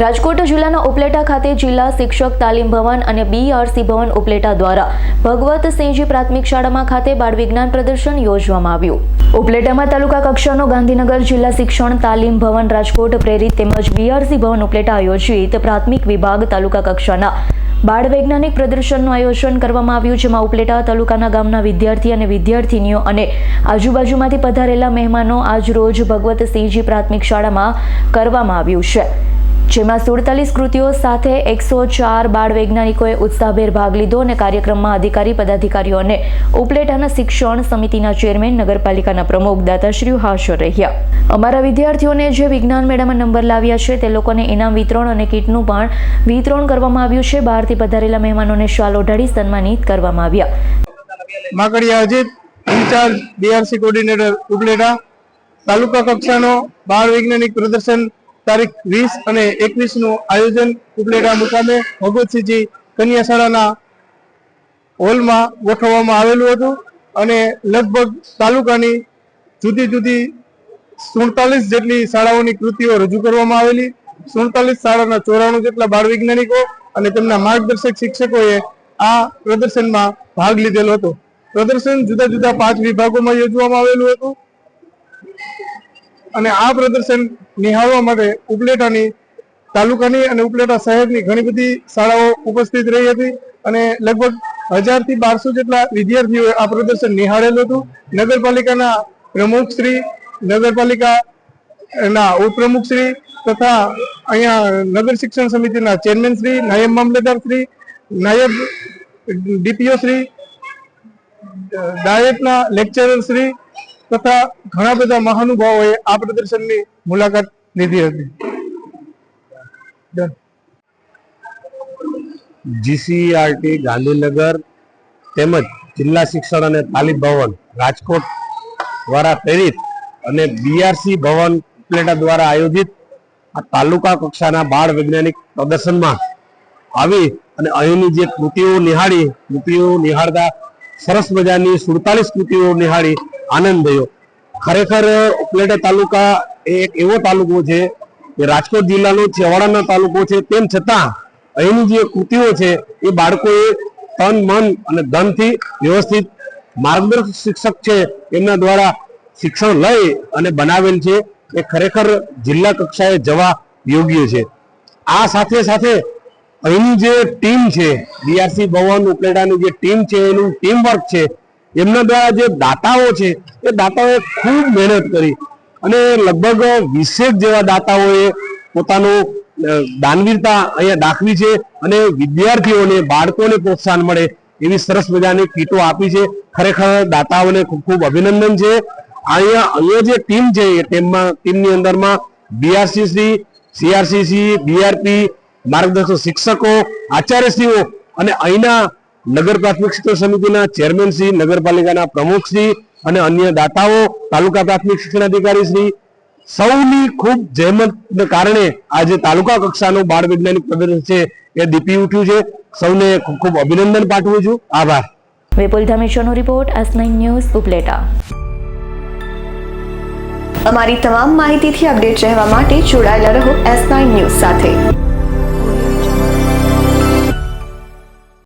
રાજકોટ જિલ્લાના ઉપલેટા ખાતે જિલ્લા શિક્ષક તાલીમ ભવન અને બીઆરસી ભવન ઉપલેટા દ્વારા ભગવત સિંહજી પ્રાથમિક શાળામાં ખાતે બાળ વિજ્ઞાન પ્રદર્શન યોજવામાં આવ્યું. ઉપલેટામાં તાલુકા કક્ષાનો ગાંધીનગર જિલ્લા શિક્ષણ તાલીમ ભવન રાજકોટ પ્રેરિત તેમજ બીઆરસી ભવન ઉપલેટા આયોજિત પ્રાથમિક વિભાગ તાલુકા કક્ષાના બાળ વૈજ્ઞાનિક પ્રદર્શનનું આયોજન કરવામાં આવ્યું, જેમાં ઉપલેટા તાલુકાના ગામના વિદ્યાર્થી અને વિદ્યાર્થીનીઓ અને આજુબાજુમાંથી પધારેલા મહેમાનો આજરોજ ભગવત સિંહજી પ્રાથમિક શાળામાં કરવામાં આવ્યું છે. જેમાં સુડતાલીસ કૃતિઓ સાથે એકસો ચાર બાળ વૈજ્ઞાનિકોએ ઉત્સાહભેર ભાગ લીધો અને કાર્યક્રમમાં અધિકારી, પદાધિકારીઓ અને ઉપલેટાના શિક્ષણ સમિતિના ચેરમેન, નગરપાલિકાના પ્રમુખ, દાતાશ્રીઓ હાજર રહ્યા. અમારા વિદ્યાર્થીઓને જે વિજ્ઞાન મેળામાં નંબર લાવ્યા છે તે લોકોને ઇનામ વિતરણ અને કીટનું પણ વિતરણ કરવામાં આવ્યું છે. બહારથી પધારેલા મહેમાનોને શાલ ઓઢાડી સન્માનિત કરવામાં આવ્યા. Makadiya Ajit, in-charge BRC coordinator Upleta, તાલુકા કક્ષાનો બાળ વૈજ્ઞાનિક પ્રદર્શન તારીખ વીસ અને એકવીસનું આયોજન ઉપલેટા મુકામે ભગવતસિંહજી કન્યા શાળાના હોલમાં ગોઠવવામાં આવેલું હતું અને લગભગ તાલુકાની જુદી જુદી સુડતાલીસ જેટલી શાળાઓની કૃતિઓ રજૂ કરવામાં આવેલી. સુડતાલીસ શાળાના ચોરાણું જેટલા બાળ વૈજ્ઞાનિકો અને તેમના માર્ગદર્શક શિક્ષકોએ આ પ્રદર્શનમાં ભાગ લીધેલો હતો. પ્રદર્શન જુદા જુદા પાંચ વિભાગોમાં યોજવામાં આવેલું હતું. અને આ પ્રદર્શન નિહાળવા માટે ઉપલેટાની, તાલુકાની અને ઉપલેટા શહેરની ઘણી બધી શાળાઓ ઉપસ્થિત રહી હતી અને લગભગ હજારથી બારસો જેટલા વિદ્યાર્થીઓએ આ પ્રદર્શન નિહાળેલું હતું. નગરપાલિકાના પ્રમુખશ્રી નગરપાલિકા ના ઉપપ્રમુખશ્રી તથા અહીંયા નગર શિક્ષણ સમિતિના ચેરમેન શ્રી, નાયબ મામલેદાર શ્રી, નાયબ ડીપીઓ શ્રી, ડાયટના લેક્ચરર શ્રી તથા ઘણા બધા મહાનુભાવોએ આ પ્રદર્શનની મુલાકાત લીધી હતી. જીસીઆરટી ગાંધીનગર તેમજ જિલ્લા શિક્ષણ અને તાલીમ ભવન, રાજકોટ દ્વારા પ્રેરિત અને બીઆરસી ભવન પ્લેટા દ્વારા આયોજિત આ તાલુકા કક્ષાના બાળ વૈજ્ઞાનિક પ્રદર્શનમાં આવી અને અહીંની જે કૃતિઓ નિહાળી, કૃતિઓ નિહાળતા સરસ મજાની સુડતાલીસ કૃતિઓ નિહાળી આનંદ થયો. ખરેખર, ઉપલેટા તાલુકા એ એક એવો તાલુકો છે કે રાજકોટ જિલ્લાનો છેવાડાનો તાલુકો છે. તેમ છતાં, અહીંની જે કૃતિઓ છે, એ બાળકોએ તન, મન અને ધનથી વ્યવસ્થિત માર્ગદર્શક શિક્ષક છે. એમના દ્વારા શિક્ષણ લઈ અને બનાવેલ છે. એ ખરેખર જિલ્લા કક્ષાએ જવા યોગ્ય છે. આ સાથે સાથે અહીંની જે ટીમ છે બીઆરસી ભવન ઉપલેટાની જે ટીમ છે, એનું ટીમ વર્ક છે, એમના દ્વારા જે દાતાઓ છે, એ દાતાઓએ ખૂબ મહેનત કરી. અને લગભગ વીસેક જેવા દાતાઓએ પોતાનું દાનવીરતા અહીંયા દાખવી છે અને વિદ્યાર્થીઓને, બાળકોને પ્રોત્સાહન મળે એવી સરસ મજાની કીટો આપી છે. ખરેખર દાતાઓને ખૂબ ખૂબ અભિનંદન છે. અહીંયા અહીંયા જે ટીમ છે, એ ટીમમાં, ટીમની અંદરમાં બીઆરસીસી સીઆરસીસી બીઆરપી માર્ગદર્શક શિક્ષકો આચાર્યશ્રીઓ અને અહીંના નગર પ્રાથમિક શિક્ષણ સમિતિના ચેરમેન શ્રી નગરપાલિકાના પ્રમુખ શ્રી અને અન્ય દાતાઓ તાલુકા પ્રાથમિક શિક્ષણ અધિકારી શ્રી સૌની ખૂબ જહેમતને કારણે આજે તાલુકા કક્ષાનું બાળ વૈજ્ઞાનિક પ્રદર્શન છે એ દીપી ઉઠ્યું છે. સૌને ખૂબ ખૂબ અભિનંદન પાઠવું છું. આભાર. Vipul ધમેશ્વરનો report S nine news Upleta. અમારી તમામ માહિતીથી અપડેટ રહેવા માટે જોડાયેલા રહો એસ નાઇન ન્યૂઝ સાથે.